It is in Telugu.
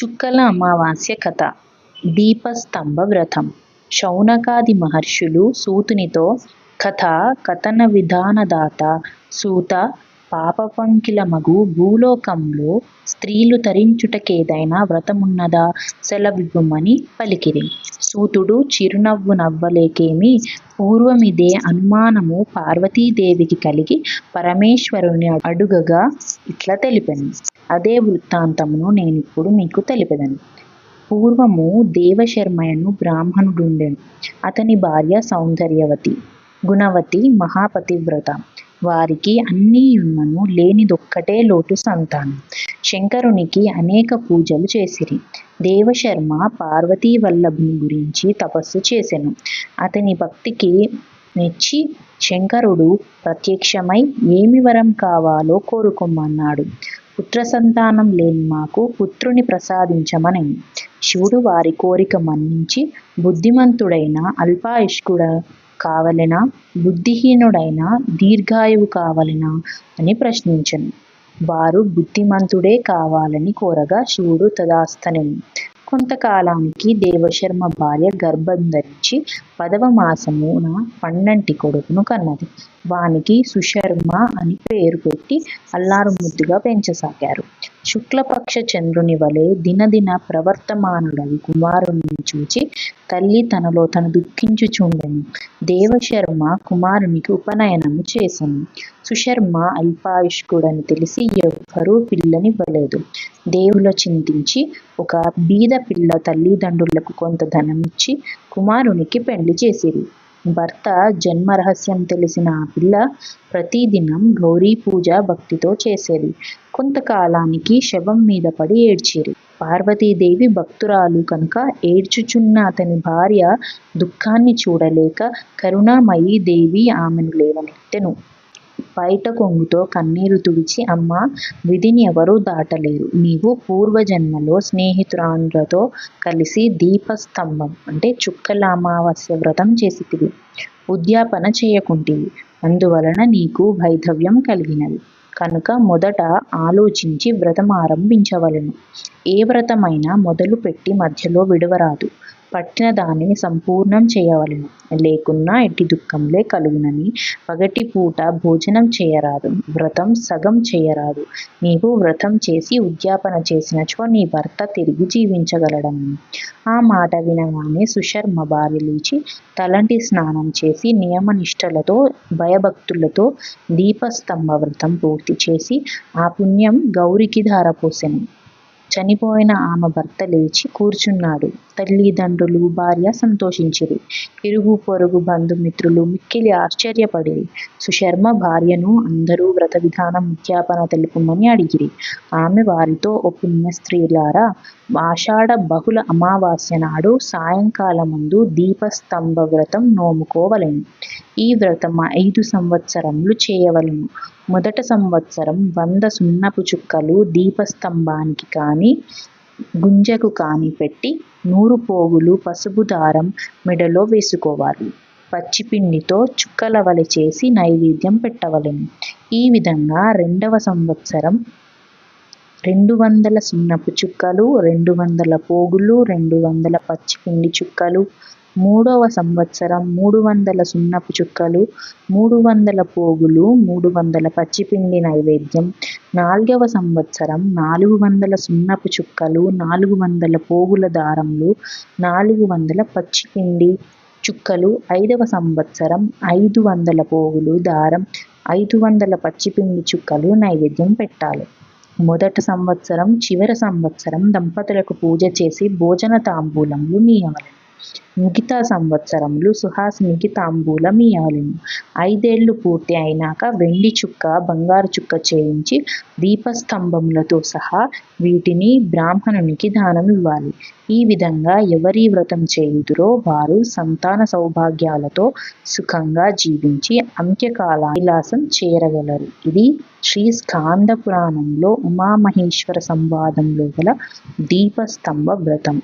చుక్కల అమావాస్య కథ. దీపస్తంభ వ్రతం శౌనకాది మహర్షులు సూతునితో కథ కథన విధానదాత సూత పాపపంకిలమగు భూలోకంలో స్త్రీలు తరించుటకేదైనా వ్రతమున్నదా? సెలవివ్వమని పలికిరి. సూతుడు చిరునవ్వు నవ్వలేకేమి? పూర్వమిదే అనుమానము పార్వతీదేవికి కలిగి పరమేశ్వరుని అడుగగా ఇట్లా తెలిపింది అదే వృత్తాంతమును నేనిప్పుడు మీకు తెలిపెదను. పూర్వము దేవశర్మయను బ్రాహ్మణుడుండెను. అతని భార్య సౌందర్యవతి గుణవతి మహాపతివ్రత. వారికి అన్నీయున్నను లేనిదొక్కటే లోటు సంతానం. శంకరునికి అనేక పూజలు చేసిరి. దేవశర్మ పార్వతీ వల్లభుని గురించి తపస్సు చేసెను. అతని భక్తికి మెచ్చి శంకరుడు ప్రత్యక్షమై ఏమి వరం కావాలో కోరుకోమన్నాడు పుత్ర సంతానం లేని మాకు పుత్రుని ప్రసాదించమని. శివుడు వారి కోరిక మన్నించి బుద్ధిమంతుడైన అల్పాయుష్కుడ కావలెనా బుద్ధిహీనుడైన దీర్ఘాయువు కావలెనా అని ప్రశ్నించను. వారు బుద్ధిమంతుడే కావాలని కోరగా శివుడు తదాస్తనెను. కొంతకాలానికి దేవశర్మ భార్య గర్భం ధరించి పదవ మాసమున పన్నంటి కొడుకును కన్నది. వానికి సుశర్మ అని పేరు పెట్టి అల్లారు ముద్దుగా పెంచసాగారు. శుక్లపక్ష చంద్రుని వలె దినదిన ప్రవర్తమానుడవి కుమారుణ్ణి చూచి తల్లి తనలో తను దుఃఖించుచుండెను. దేవశర్మ కుమారునికి ఉపనయనము చేశాను సుశర్మ అల్పాయుష్కుడని తెలిసి ఎవ్వరూ పిల్లనివ్వలేదు. దేవుల చింతించి ఒక బీద పిల్ల తల్లిదండ్రులకు కొంత ధనమిచ్చి కుమారునికి పెండ్లి చేసిరి భర్త జన్మ రహస్యం తెలిసిన ఆ పిల్ల ప్రతిదినం గౌరీ పూజ భక్తితో చేసేది. కొంతకాలానికి శవం మీద పడి ఏడ్చిరి పార్వతీదేవి భక్తురాలు కనుక ఏడ్చుచున్న అతని భార్య దుఃఖాన్ని చూడలేక కరుణామయీ దేవి ఆమెను లేవనెత్తెను. బయట కొంగుతో కన్నీరు తుడిచి అమ్మ విధిని ఎవరూ దాటలేరు. నీవు పూర్వజన్మలో స్నేహితురాండ్రతో కలిసి దీపస్తంభం అంటే చుక్కల అమావాస్య వ్రతం చేసితివి. ఉద్యాపన చేయకుంటివి. అందువలన నీకు వైధవ్యం కలిగినది. కనుక మొదట ఆలోచించి వ్రతం ఆరంభించవలెను. ఏ వ్రతమైనా మొదలు పెట్టి మధ్యలో విడవరాదు. పట్టిన దానిని సంపూర్ణం చేయవలెను. లేకున్నా ఎట్టి దుఃఖంలే కలుగునని. పగటి పూట భోజనం చేయరాదు. వ్రతం సగం చేయరాదు. నీవు వ్రతం చేసి ఉద్యాపన చేసినచో నీ భర్త తిరిగి జీవించగలడని. ఆ మాట వినగానే సుశర్మ భార్య లేచి తలంటి స్నానం చేసి నియమనిష్టలతో భయభక్తులతో దీపస్తంభ వ్రతం పూర్తి చేసి ఆ పుణ్యం గౌరికి ధారపోసెను. చనిపోయిన ఆమె భర్త లేచి కూర్చున్నాడు. తల్లిదండ్రులు భార్య సంతోషించిరి. ఇరుగు పొరుగు బంధుమిత్రులు మిక్కిలి ఆశ్చర్యపడిరి. సుశర్మ భార్యను అందరూ వ్రత విధానం ఉద్యాపన తెలుపమని అడిగిరి. ఆమె వారితో ఓ పుణ్య స్త్రీలారా ఆషాఢ బహుళ అమావాస్య నాడు సాయంకాలమందు దీపస్తంభ వ్రతం నోముకోవలెను. ఈ వ్రతం ఐదు సంవత్సరములు చేయవలెను. మొదట సంవత్సరం వంద సున్నపు చుక్కలు దీపస్తంభానికి కానీ గుంజకు కాని పెట్టి నూరు పోగులు పసుపు దారం మెడలో వేసుకోవాలి. పచ్చిపిండితో చుక్కల వలె చేసి నైవేద్యం పెట్టవలెను. ఈ విధంగా రెండవ సంవత్సరం రెండు వందల సున్నపు చుక్కలు రెండు వందల పోగులు రెండు వందల పచ్చిపిండి చుక్కలు మూడవ సంవత్సరం మూడు వందల సున్నపు చుక్కలు మూడు వందల పోగులు మూడు వందల పచ్చిపిండి నైవేద్యం నాలుగవ సంవత్సరం నాలుగు వందల సున్నపు చుక్కలు నాలుగు వందల పోగుల దారములు నాలుగు వందల పచ్చిపిండి చుక్కలు ఐదవ సంవత్సరం ఐదు వందల పోగులు దారం ఐదు వందల పచ్చిపిండి చుక్కలు నైవేద్యం పెట్టాలి. మొదటి సంవత్సరం చివరి సంవత్సరం దంపతులకు పూజ చేసి భోజన తాంబూలములు నీయవలెను మిగతా సంవత్సరంలో సుహాసినికి తాంబూలం ఇయ్యాలను ఐదేళ్ళు పూర్తి అయినాక వెండి చుక్క బంగారు చుక్క చేయించి దీపస్తంభములతో సహా వీటిని బ్రాహ్మణునికి దానం ఇవ్వాలి. ఈ విధంగా ఎవరి వ్రతం చేయుదురో వారు సంతాన సౌభాగ్యాలతో సుఖంగా జీవించి అంత్యకాల విలాసం చేరగలరు. ఇది శ్రీ స్కాంద పురాణంలో ఉమామహేశ్వర సంవాదంలో గల దీపస్తంభ వ్రతం.